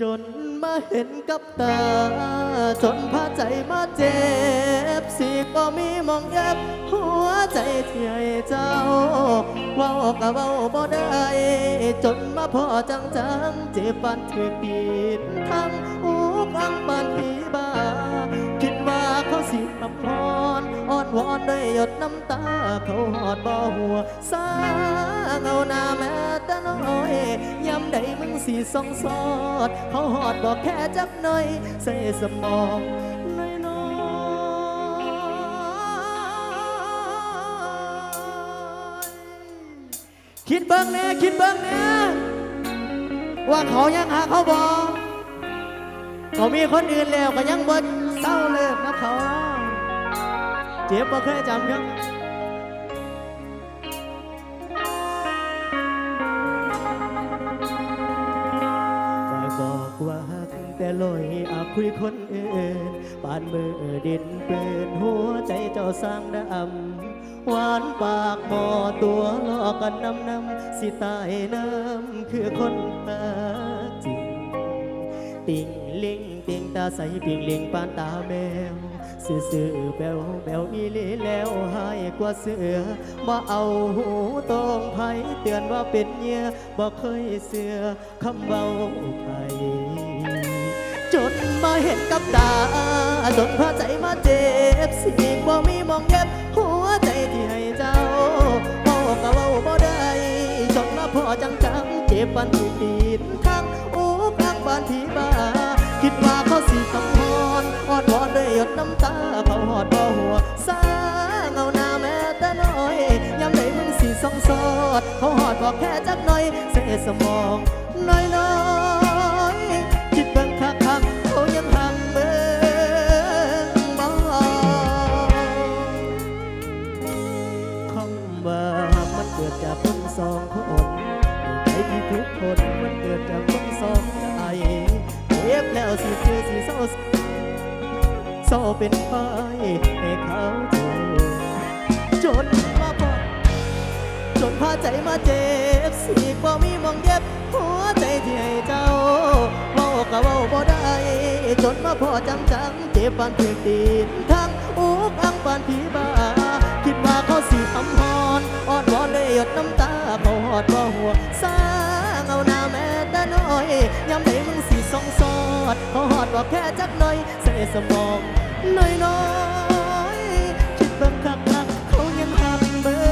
จนมาเห็นกับตา จนพาใจมาเจ็บ สิก็มีมองแยบหัวใจที่ให้เจ้าเว้าก็เว้าบ่ได้ จนมาพอจังจังๆเจ็บปานถือปีนทั้งอุกอังปานผีบา คิดว่าเขาสิอำพรอ้อนวอนด้วยหยดน้ำตา เขาหอดบ่หัวสาเงาหน้า สีสองสอดเขาหอดบอกแค่จักหน่อย ใส่สมองน้อยน้อยคิดเบิ่งแน่คิดเบิ่งแน่ว่าเขายังหาเขาบอกเขามีคนอื่นแล้วก็ยังบ่เศร้าเลิกนะเขา เจ็บบ่เคยจำยัง คุยคนอื่นปานมือดินเปืนหัวใจเจ้าสร้างดำหวานปากหมอตัวลอกกันน้ำน้ำสิตายน้ำคือคนหาจริงติ่งลิงติ่งตาใสปิ่งลิงปานตาแมวซื่อซื่อๆแบวแบวอีลีแล้วหายกว่าเสือมาเอาหูตรงไผเตือนว่าเป็นเหยื่อบ่เคยเสือคำเบาไผ จนมาเห็นกับตาจนพาใจมาเจ็บสิบ่มีมองเย็บ หัวใจที่ให้เจ้าเว้าก็เว้าบ่ได้จนมาพอจังจังเจ็บปันที่ตีนทั้งอุกอังบ้านที่บ้าคิดว่าเขาสิคำพรอ่อนวอนด้วยหยดน้ำตาเขาหอดบ่หัวสาเงาหน้าแม้แต่น้อยยามใดมึงสิสองสอดเขาหอดบอกแค่จักหน่อยเสสมองน้อยน้อย เกิดจากคนสองคนใจที่ทุกคนมันเกิดจากคนสองใจเจ็บแล้วสิคือสิเศร้าเศร้าเป็นไฟให้เขาเจอจนมาพอจนพาใจมาเจ็บสิบ่มีมองเย็บหัวใจที่ให้เจ้าเว้าก็เว้าบ่ได้ จนมาพอจังจังเจ็บปานถึงตีนทั้งอุกอังปานผีบ้าคิดว่าเขาสิอำ หยดน้ำตาเขาหอดบ่หัวสาเงาหน้าแม้แต่น้อยยามใดมึงสิส่องสอดเขาหอดบอกแค่จักหน่อยใส่สมองน้อยน้อยคิดเบิ่งคักคักเขายังหักเบิ่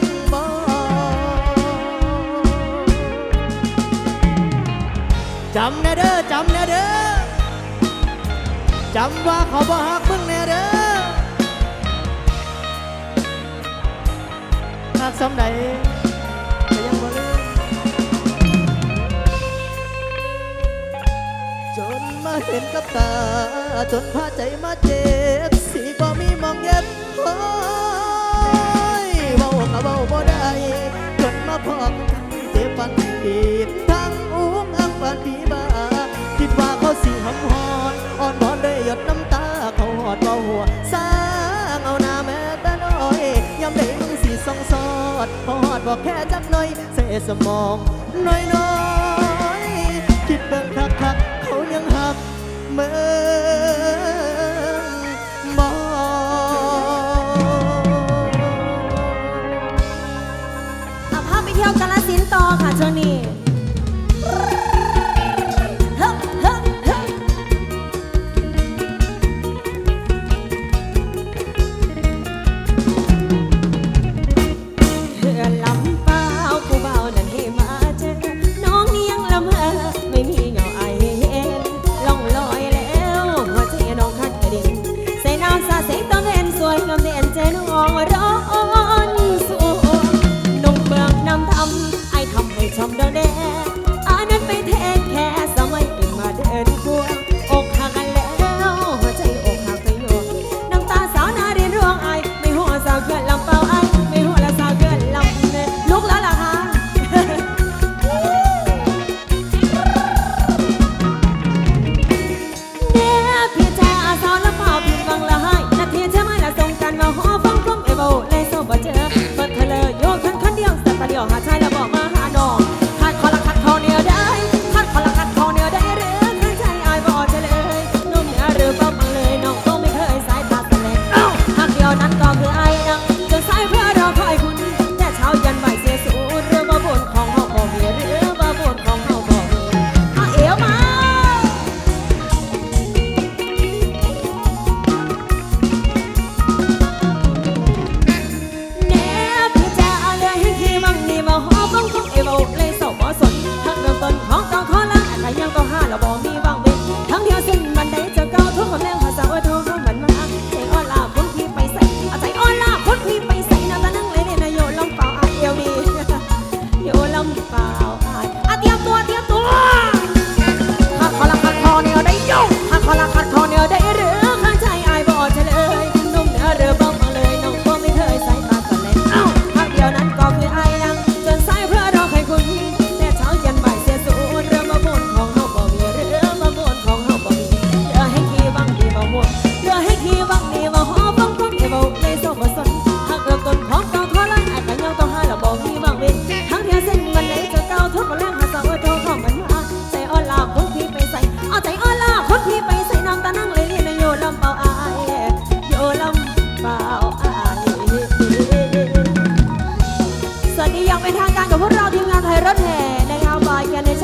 งบ่จำแน่เด้อจำแน่เด้อจำว่าเขาบ่ฮักมึงแน่เด้อ ฮักสำใดก็ยังบ่ลืมจนมาเห็นกับตา จนพาใจมาเจ็บสีบ่มีมองเย็บโอ้ยเว้าก็เว้าบ่ได้จนมาพอกเจ็บปันปี บอกแค่จักหน่อยเสสมองน้อยน้อยคิดเบิ่งคักคักเขายังหักเมือ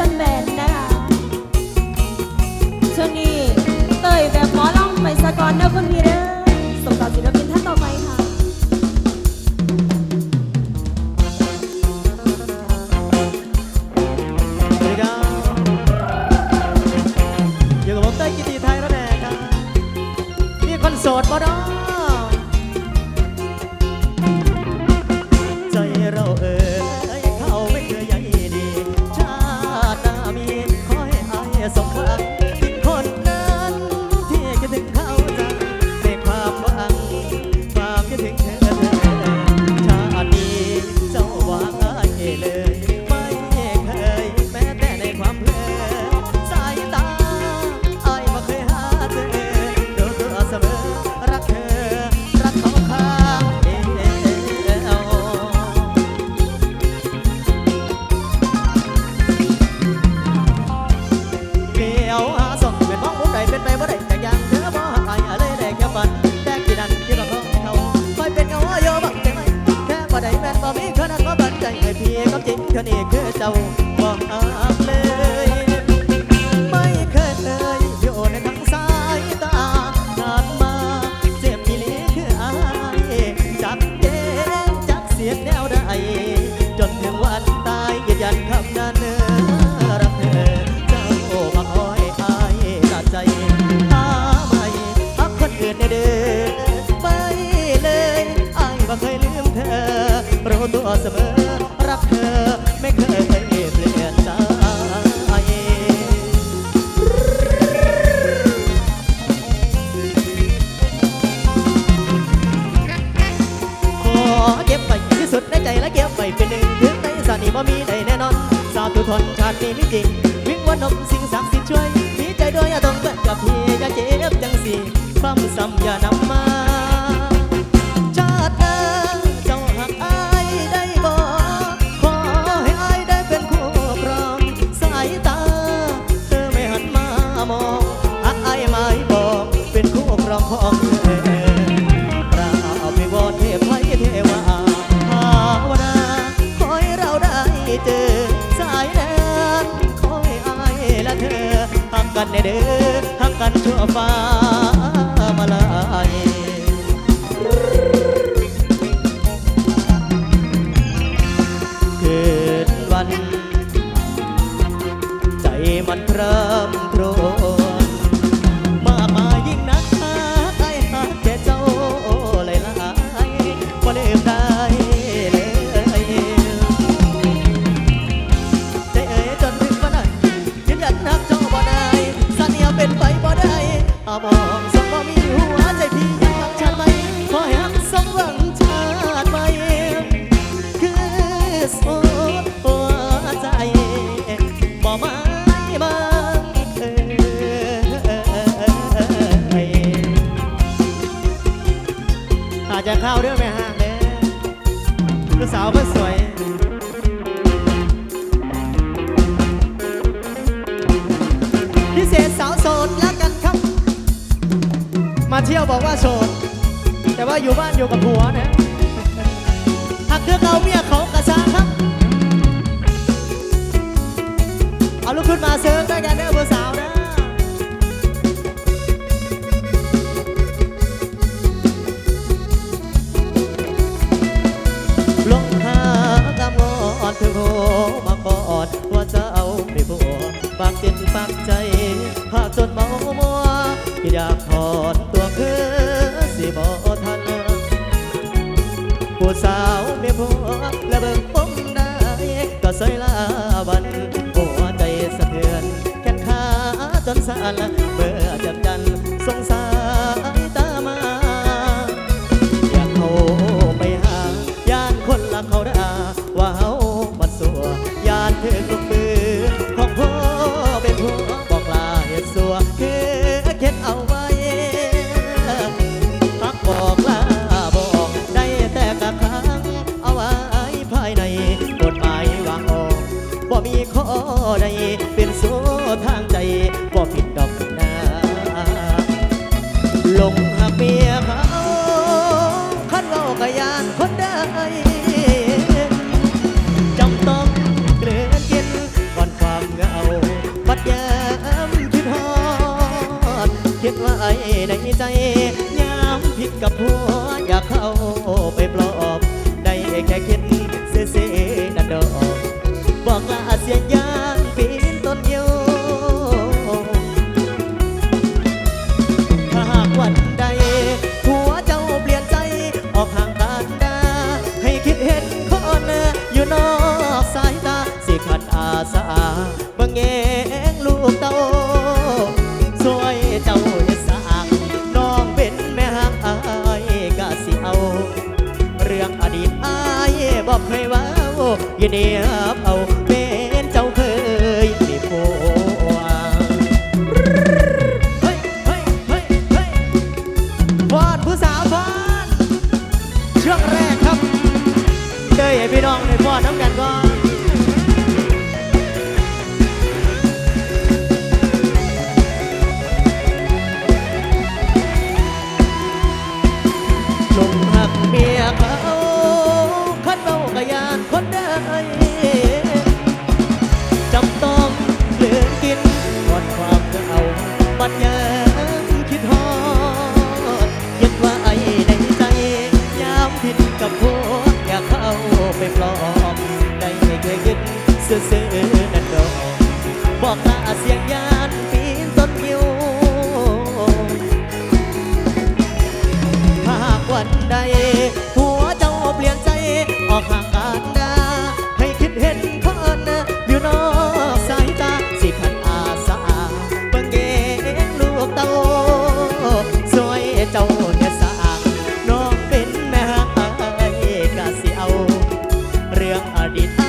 ชั่นแนนะช่นี้เตยแบบหมอลำไปสะก่อนนะคุณ ม่จริงวิ่งวันนมสิ่งศักดิ์สิทธิ์ช่วยมีใจด้วยอย่าต้องเกิดกับพี่อย่าเจ็บจังสิความซ้ำอย่านำ amor. เที่ยวบอกว่าโสด แต่ว่าอยู่บ้านอยู่กับผัวนะหักเครื่องเอาเมียเขากระซาครับ เอาลูกขึ้นมาเซิร์ฟด้วกันเด้อเบอร์สาวนะลงหากำงอนถึงโหมากอดว่าจะเอาไม่ผัวปากเต็นปากใจ ภาคจนเมามัวอยาก เบื่อจับจันสงสาร เป็นโซ่ทางใจบ่ผิดดอกนาลงหักเมียเขาขันเว้ากะยานคนได้จำต้องเกลือนกินก่อนความเหงาบัดยามคิดฮอดคิดว่ไอ้ในใจยามผิดกับหัวอยากเข้าไปปลอบได้แค่คิดเซ่ๆนั่นดอกบอกลาเสียยา เดียบ ซื่อๆนั่นดอบอกตาเสียงยานปีนต้นยิวหากวันใดหัวเจ้าเปลี่ยนใจออกห่างกันนะให้คิดเห็นคนอยู่นอกสายตาสิขันอาสาเบิ่งเกงลูกเต้าสวยเจ้าเนี่ยสาน้องเป็นแม่ยกะสเอา เรื่องอดีต